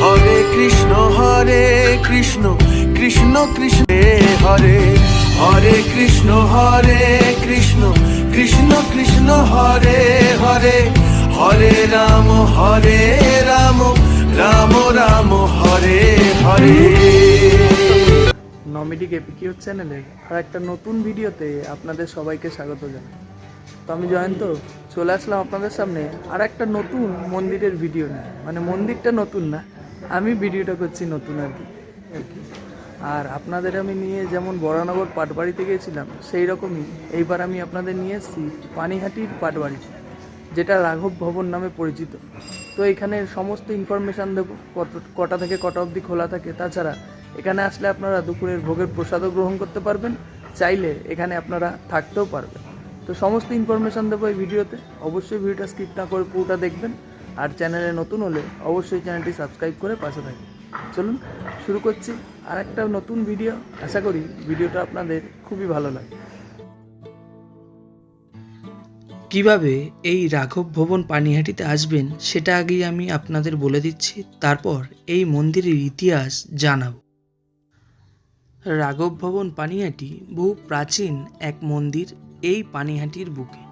হরে কৃষ্ণ হরে কৃষ্ণ কৃষ্ণ কৃষ্ণ হরে হরে কৃষ্ণ হরে কৃষ্ণ কৃষ্ণ কৃষ্ণ, হরে হরে হরে রাম হরে রাম রাম রাম, হরে হরে। নমিডিক এপিকিউর চ্যানেলের আর একটা নতুন ভিডিওতে আপনাদের সবাইকে স্বাগত জানাই। তো আমি জয়ন্ত, চলে আসলাম আপনাদের সামনে আর একটা নতুন মন্দিরের ভিডিও নিয়ে। মানে মন্দিরটা নতুন না আমি ভিডিওটা করছি নতুন আর কি। আর আপনাদের আমি নিয়ে যেমন বরানগর পাটবাড়িতে গিয়েছিলাম সেই রকমই। এইবার আমি আপনাদের নিয়ে এসেছি পানিহাটির পাটবাড়ি, যেটা রাঘব ভবন নামে পরিচিত। তো এখানে সমস্ত ইনফরমেশান দেবো, কত, কটা থেকে কটা অবধি খোলা থাকে। তাছাড়া এখানে আসলে আপনারা দুপুরের ভোগের প্রসাদও গ্রহণ করতে পারবেন, চাইলে এখানে আপনারা থাকতেও পারবেন। তো সমস্ত ইনফরমেশান দেবো এই ভিডিওতে। অবশ্যই ভিডিওটা স্কিপ না করে পুরোটা দেখবেন। আর চ্যানেলে নতুন হলে অবশ্যই চ্যানেলটি সাবস্ক্রাইব করে পাশে থাকবেন চলুন, শুরু করছি আর একটা নতুন ভিডিও। আশা করি ভিডিওটা আপনাদের খুবই ভালো লাগে কীভাবে এই রাঘব ভবন পানিহাটিতে আসবেন সেটা আগেই আমি আপনাদের বলে দিচ্ছি। তারপর এই মন্দিরের ইতিহাস জানাব। রাঘব ভবন পানিহাটি বহু প্রাচীন এক মন্দির এই পানিহাটির বুকে।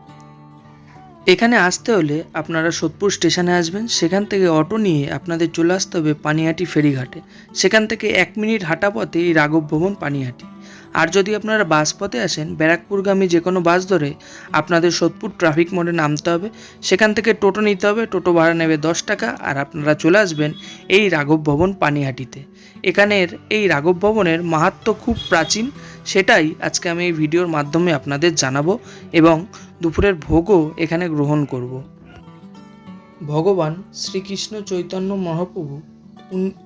এখানে আসতে হলে আপনারা সোদপুর স্টেশনে আসবেন, সেখান থেকে অটো নিয়ে আপনাদের চলে আসতে হবে পানিহাটি ফেরিঘাটে। সেখান থেকে এক মিনিট হাঁটা পথে এই রাঘব ভবন পানিহাটি। আর যদি আপনারা বাস পথে আসেন, ব্যারাকপুরগামী যে কোনো বাস ধরে আপনাদের সোদপুর ট্রাফিক মোড়ে নামতে হবে। সেখান থেকে টোটো নিতে হবে, টোটো ভাড়া নেবে দশ টাকা, আর আপনারা চলে আসবেন এই রাঘব ভবন পানিহাটিতে। এখানের এই রাঘব ভবনের মাহাত্ম খুব প্রাচীন, সেটাই আজকে আমি এই ভিডিওর মাধ্যমে আপনাদের জানাব এবং দুপুরের ভোগও এখানে গ্রহণ করব। ভগবান শ্রীকৃষ্ণ চৈতন্য মহাপ্রভু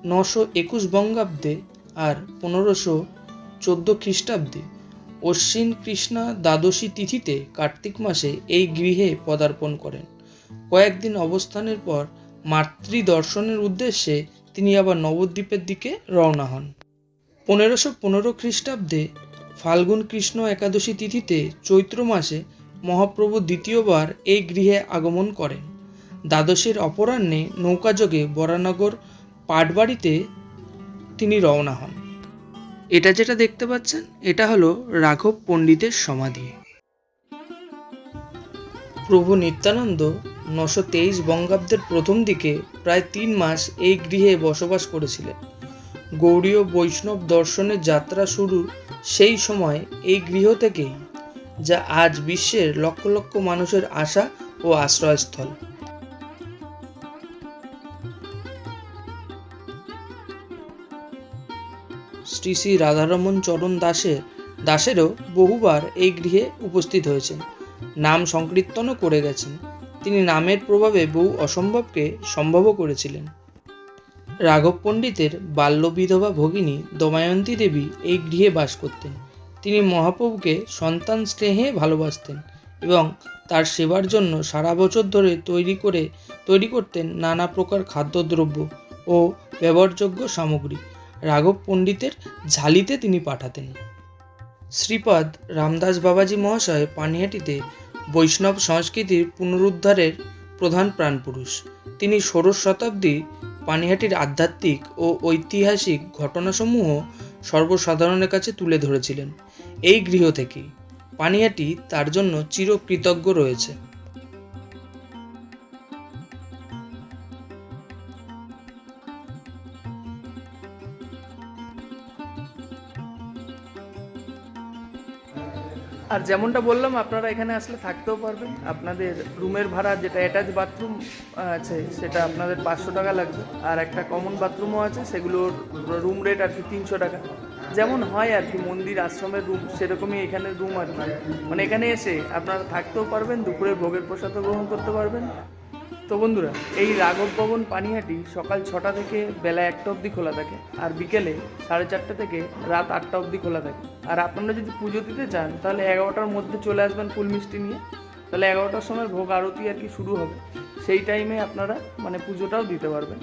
নশো একুশ বঙ্গাব্দে আর পনেরোশো চোদ্দ খ্রিস্টাব্দে অশ্বিন কৃষ্ণা দ্বাদশী তিথিতে কার্তিক মাসে এই গৃহে পদার্পণ করেন। কয়েকদিন অবস্থানের পর মাতৃ দর্শনের উদ্দেশ্যে তিনি আবার নবদ্বীপের দিকে রওনা হন। পনেরোশো পনেরো খ্রিস্টাব্দে ফাল্গুন কৃষ্ণ একাদশী তিথিতে চৈত্র মাসে মহাপ্রভু দ্বিতীয়বার এই গৃহে আগমন করেন। দ্বাদশীর অপরাহ্নে নৌকাযোগে বরানগর পাটবাড়িতে তিনি রওনা হন। এটা যেটা দেখতে পাচ্ছেন, এটা হলো রাঘব পণ্ডিতের সমাধি। প্রভু নিত্যানন্দ নশো তেইশ বঙ্গাব্দের প্রথম দিকে প্রায় তিন মাস এই গৃহে বসবাস করেছিলেন। গৌড়ীয় বৈষ্ণব দর্শনের যাত্রা শুরু সেই সময় এই গৃহ থেকেই। যা আজ বিশ্বের লক্ষ লক্ষ মানুষের আশা ও আশ্রয়স্থল। শ্রী শ্রী রাধারমন চরণ দাসের দাসেরও বহুবার এই গৃহে উপস্থিত হয়েছেন। নাম সংকীর্তনও করে গেছেন। তিনি নামের প্রভাবে বহু অসম্ভবকে সম্ভবও করেছিলেন। রাঘব পণ্ডিতের বাল্য বিধবা ভগিনী দময়ন্তী দেবী এই গৃহে বাস করতেন। তিনি মহাপ্রভুকে সন্তান স্নেহে ভালোবাসতেন এবং তার সেবার জন্য সারা বছর ধরে তৈরি করে, তৈরি করতেন নানা প্রকার খাদ্যদ্রব্য ও ব্যবহারযোগ্য সামগ্রী। রাঘব পণ্ডিতের ঝালিতে তিনি পাঠাতেন। শ্রীপাদ রামদাস বাবাজি মহাশয় পানিহাটিতে বৈষ্ণব সংস্কৃতির পুনরুদ্ধারের প্রধান প্রাণপুরুষ। তিনি ষোড়শ শতাব্দী পানিহাটির আধ্যাত্মিক ও ঐতিহাসিক ঘটনাসমূহ সর্বসাধারণের কাছে তুলে ধরেছিলেন। এই গৃহ থেকেই। পানিয়াটি তার জন্য চিরকৃতজ্ঞ রয়েছে। যেমনটা বললাম, আপনারা এখানে আসলে থাকতেও পারবেন। আপনাদের রুমের ভাড়া যেটা অ্যাটাচ বাথরুম আছে, সেটা আপনাদের পাঁচশো টাকা লাগবে। আর একটা কমন বাথরুমও আছে, সেগুলোর রুম রেট আর কি তিনশো টাকা। যেমন হয় আর কি, মন্দির, আশ্রমের রুম সেরকমই এখানে রুম আর মানে এখানে এসে আপনারা থাকতেও পারবেন, দুপুরের ভোগের প্রসাদও গ্রহণ করতে পারবেন। তো বন্ধুরা, এই রাঘব ভবন পানিহাটি সকাল ছটা থেকে বেলা একটা অবধি খোলা থাকে আর বিকেলে সাড়ে চারটে থেকে রাত আটটা অবধি খোলা থাকে। আর আপনারা যদি পুজো দিতে চান, তাহলে এগারোটার মধ্যে চলে আসবেন ফুল মিষ্টি নিয়ে। তাহলে এগারোটার সময় ভোগ আরতি আর কি শুরু হবে। সেই টাইমে আপনারা মানে পুজোটাও দিতে পারবেন।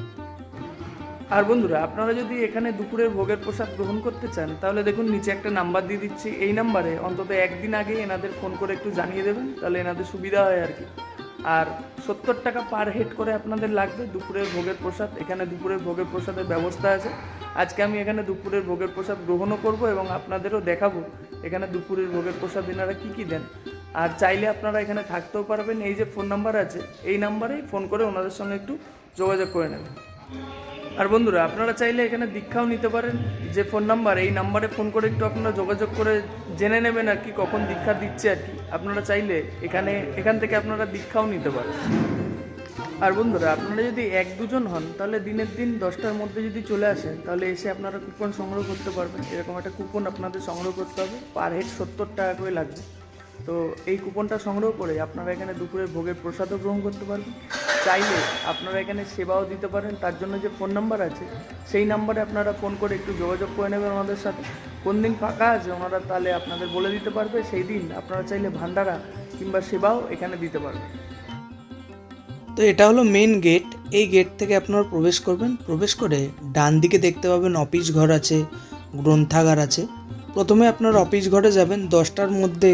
আর বন্ধুরা, আপনারা যদি এখানে দুপুরের ভোগের প্রসাদ গ্রহণ করতে চান, তাহলে দেখুন নিচে একটা নাম্বার দিয়ে দিচ্ছি। এই নাম্বারে অন্তত একদিন আগে এনাদের ফোন করে একটু জানিয়ে দেবেন, তাহলে এনাদের সুবিধা হয় আর কি। আর সত্তর টাকা পার হেড করে আপনাদের লাগবে দুপুরের ভোগের প্রসাদ। এখানে দুপুরের ভোগের প্রসাদের ব্যবস্থা আছে। আজকে আমি এখানে দুপুরের ভোগের প্রসাদ গ্রহণও করব এবং আপনাদেরও দেখাবো এখানে দুপুরের ভোগের প্রসাদ এনারা কী কী দেন। আর চাইলে আপনারা এখানে থাকতেও পারবেন। এই যে ফোন নাম্বার আছে, এই নাম্বারেই ফোন করে ওনাদের সঙ্গে একটু যোগাযোগ করে নেবেন। আর বন্ধুরা, আপনারা চাইলে এখানে দীক্ষাও নিতে পারেন। যে ফোন নাম্বার, এই নাম্বারে ফোন করে একটু আপনারা যোগাযোগ করে জেনে নেবেন আর কি কখন দীক্ষা দিচ্ছে আর কি। আপনারা চাইলে এখানে, এখান থেকে আপনারা দীক্ষাও নিতে পারেন। আর বন্ধুরা, আপনারা যদি এক দুজন হন, তাহলে দিনের দিন দশটার মধ্যে যদি চলে আসেন, তাহলে এসে আপনারা কুপন সংগ্রহ করতে পারবেন। এরকম একটা কুপন আপনাদের সংগ্রহ করতে হবে। পার হেড সত্তর টাকা করে লাগবে। তো এই কুপনটা সংগ্রহ করে আপনারা এখানে দুপুরে ভোগের প্রসাদও গ্রহণ করতে পারবেন। চাইলে আপনারা এখানে সেবাও দিতে পারেন, তার জন্য যে ফোন নাম্বার আছে, সেই নাম্বারে আপনারা ফোন করে একটু যোগাযোগ করে নেবেন ওনাদের সাথে। কোন দিন ফাঁকা আছে ওনারা তাহলে আপনাদের বলে দিতে পারবে, সেই দিন আপনারা চাইলে ভান্ডারা কিংবা সেবাও এখানে দিতে পারবেন। তো এটা হলো মেন গেট এই গেট থেকে আপনারা প্রবেশ করবেন। প্রবেশ করে ডান দিকে দেখতে পাবেন অফিস ঘর আছে, গ্রন্থাগার আছে। প্রথমে আপনার অফিস ঘরে যাবেন, দশটার মধ্যে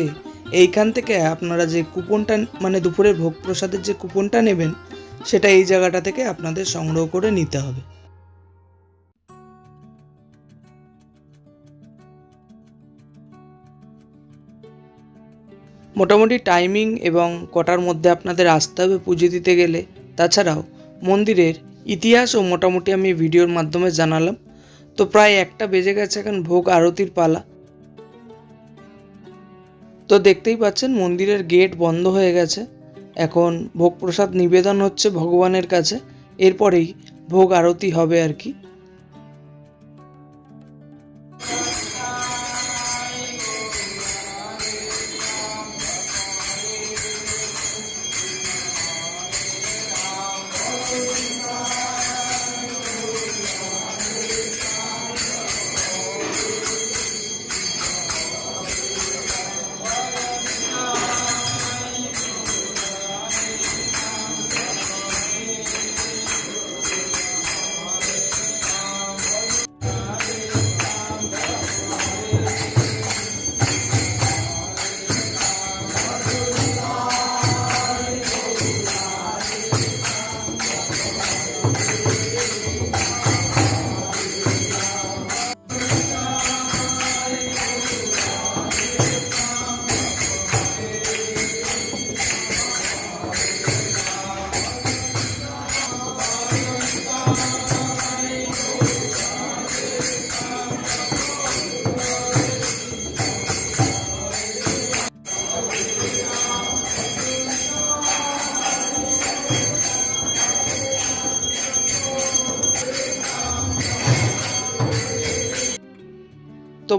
এইখান থেকে আপনারা যে কুপনটা মানে দুপুরের ভোগ প্রসাদের যে কুপনটা নেবেন, সেটা এই জায়গাটা থেকে আপনাদের সংগ্রহ করে নিতে হবে। মোটামুটি টাইমিং এবং কটার মধ্যে আপনাদের আসতে হবে পুজো দিতে গেলে। তাছাড়াও মন্দিরের ইতিহাস ও মোটামুটি আমি ভিডিওর মাধ্যমে জানালাম। তো প্রায় একটা বেজে গেছে এখন ভোগ আরতির পালা। তো দেখতেই পাচ্ছেন মন্দিরের গেট বন্ধ হয়ে গেছে। এখন ভোগ প্রসাদ নিবেদন হচ্ছে ভগবানের কাছে। এরপরেই ভোগ আরতি হবে আর কি।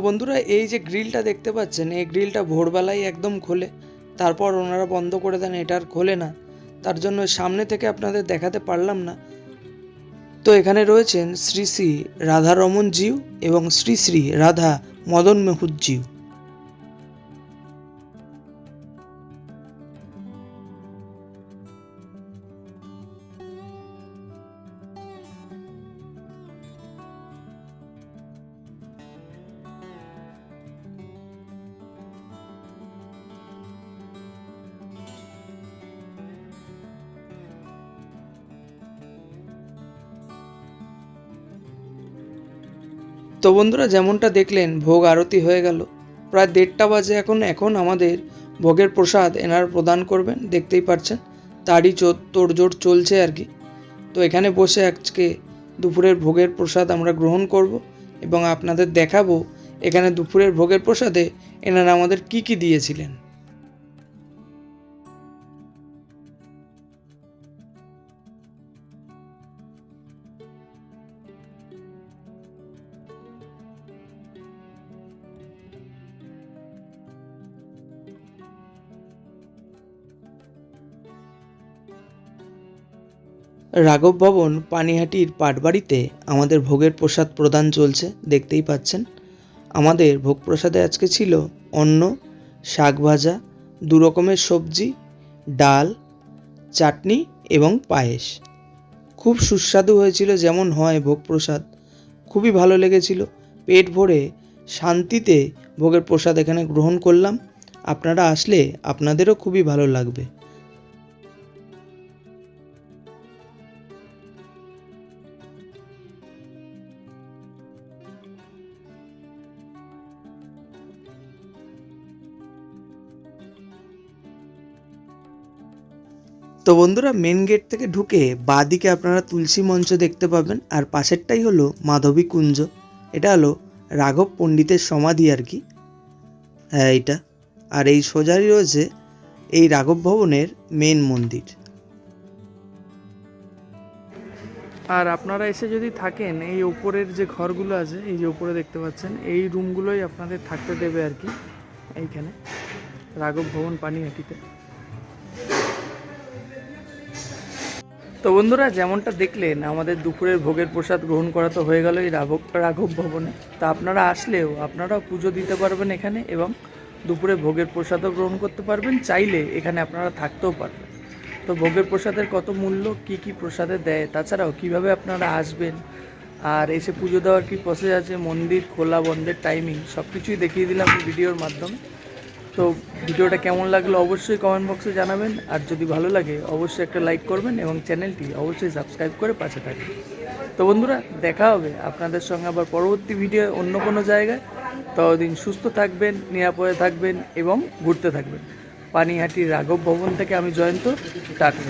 বন্ধুরা, এই যে গ্রিলটা দেখতে পাচ্ছেন, এই গ্রিলটা ভোরবেলায় একদম খোলে। তারপর ওনারা বন্ধ করে দেন, এটা আর খোলে না। তার জন্য সামনে থেকে আপনাদের দেখাতে পারলাম না। তো এখানে রয়েছেন শ্রী শ্রী রাধারমন জিউ এবং শ্রী শ্রী রাধা মদন মেহুত জিউ। তো বন্ধুরা যেমনটা দেখলেন, ভোগ আরতি হয়ে গেল। প্রায় দেড়টা বাজে এখন এখন আমাদের ভোগের প্রসাদ এনার প্রদান করবেন, দেখতেই পাচ্ছেন তারই তোড়জোড় চলছে আর কি। তো এখানে বসে আজকে দুপুরের ভোগের প্রসাদ আমরা গ্রহণ করব এবং আপনাদের দেখাবো এখানে দুপুরের ভোগের প্রসাদে এনারা আমাদের কি কি দিয়েছিলেন। রাঘব ভবন পানিহাটির পাটবাড়িতে আমাদের ভোগের প্রসাদ প্রদান চলছে, দেখতেই পাচ্ছেন। আমাদের ভোগ প্রসাদে আজকে ছিল অন্ন, শাক ভাজা, দু রকমের সবজি, ডাল, চাটনি এবং পায়েস। খুব সুস্বাদু হয়েছিল যেমন হয় ভোগ প্রসাদ। খুবই ভালো লেগেছিল। পেট ভরে শান্তিতে ভোগের প্রসাদ এখানে গ্রহণ করলাম। আপনারা আসলে আপনাদেরও খুবই ভালো লাগবে। তো বন্ধুরা মেন গেট থেকে ঢুকে বাঁদিকে আপনারা তুলসী মঞ্চ দেখতে পাবেন, আর পাশেরটাই হলো মাধবী কুঞ্জ। এটা হলো রাঘব পণ্ডিতের সমাধি আর কি। হ্যাঁ এইটা। আর এই সোজাই রয়েছে এই রাঘব ভবনের মেন মন্দির। আর আপনারা এসে যদি থাকেন, এই ওপরের যে ঘরগুলো আছে, এই যে ওপরে দেখতে পাচ্ছেন, এই রুমগুলোই আপনাদের থাকতে দেবে আর কি, এইখানে। রাঘব ভবন পানিহাটিতে। তো বন্ধুরা, যেমনটা দেখলেন, আমাদের দুপুরের ভোগের প্রসাদ গ্রহণ করা তো হয়ে গেল এই রাঘব রাঘব ভবনে। তা আপনারা আসলেও আপনারাও পুজো দিতে পারবেন এখানে এবং দুপুরে ভোগের প্রসাদও গ্রহণ করতে পারবেন। চাইলে এখানে আপনারা থাকতেও পারবেন। তো ভোগের প্রসাদের কত মূল্য, কি কি প্রসাদে দেয়, তাছাড়াও কীভাবে আপনারা আসবেন, আর এসে পুজো দেওয়ার কি প্রসেস আছে, মন্দির, খোলা বন্ধের টাইমিং সব কিছুই দেখিয়ে দিলাম ভিডিওর মাধ্যমে। তো ভিডিওটা কেমন লাগল অবশ্যই কমেন্ট বক্সে জানাবেন। আর যদি ভালো লাগে, অবশ্যই একটা লাইক করবেন এবং চ্যানেলটি অবশ্যই সাবস্ক্রাইব করে পাশে থাকবেন। তো বন্ধুরা, দেখা হবে আপনাদের সঙ্গে আবার পরবর্তী ভিডিও অন্য কোনো জায়গায়। ততদিন সুস্থ থাকবেন, নিরাপদে থাকবেন এবং ঘুরতে থাকবেন। পানিহাটি রাঘব ভবন থেকে আমি জয়ন্ত, টাটা।